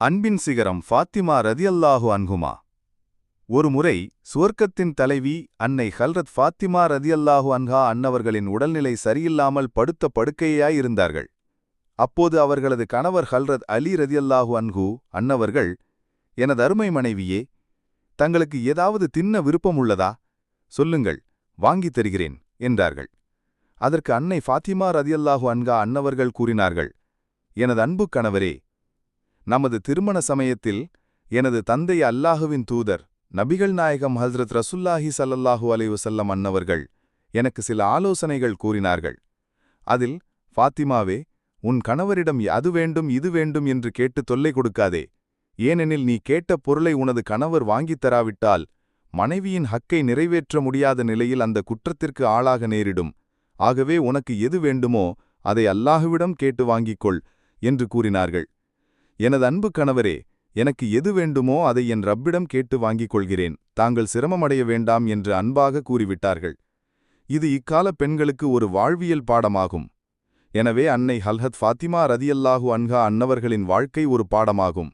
அன்பின் சிகரம் ஃபாத்திமா ரதியல்லாஹு அன்ஹுமா. ஒருமுறை சுவர்க்கத்தின் தலைவி அன்னை ஹல்ரத் ஃபாத்திமா ரதியல்லாஹு அன்ஹா அன்னவர்களின் உடல்நிலை சரியில்லாமல் படுத்த படுக்கையாயிருந்தார்கள் அப்போது அவர்களது கணவர் ஹல்ரத் அலி ரதியல்லாஹு அன்ஹு அன்னவர்கள் எனது அருமை மனைவியே தங்களுக்கு ஏதாவது தின்ன விருப்பம் உள்ளதா? சொல்லுங்கள் வாங்கித் தருகிறேன் என்றார்கள். அதற்கு அன்னை ஃபாத்திமா ரதியல்லாஹு அன்ஹா அன்னவர்கள் கூறினார்கள் எனது அன்பு கணவரே நமது திருமண சமயத்தில் எனது தந்தை அல்லாஹுவின் தூதர் நபிகள் நாயகம் ஹஸ்ரத் ரசுல்லாஹி சல்லல்லாஹு அலைவசல்லம் அன்னவர்கள் எனக்கு சில ஆலோசனைகள் கூறினார்கள். அதில் ஃபாத்திமாவே உன் கணவரிடம் அது வேண்டும் இது வேண்டும் என்று கேட்டு தொல்லை கொடுக்காதே. ஏனெனில் நீ கேட்ட பொருளை உனது கணவர் வாங்கித் தராவிட்டால் மனைவியின் ஹக்கை நிறைவேற்ற முடியாத நிலையில் அந்த குற்றத்திற்கு ஆளாக நேரிடும். ஆகவே உனக்கு எது வேண்டுமோ அதை அல்லாஹுவிடம் கேட்டு வாங்கிக்கொள் என்று கூறினார்கள். எனது அன்பு கணவரே எனக்கு எது வேண்டுமோ அதை என் ரப்பிடம் கேட்டு வாங்கிக் கொள்கிறேன். தாங்கள் சிரமமடைய வேண்டாம் என்று அன்பாக கூறிவிட்டார்கள். இது இக்கால பெண்களுக்கு ஒரு வாழ்வியல் பாடமாகும். எனவே அன்னை ஹல்ஹத் ஃபாத்திமா ரதியல்லாஹு அன்ஹா அன்னவர்களின் வாழ்க்கை ஒரு பாடமாகும்.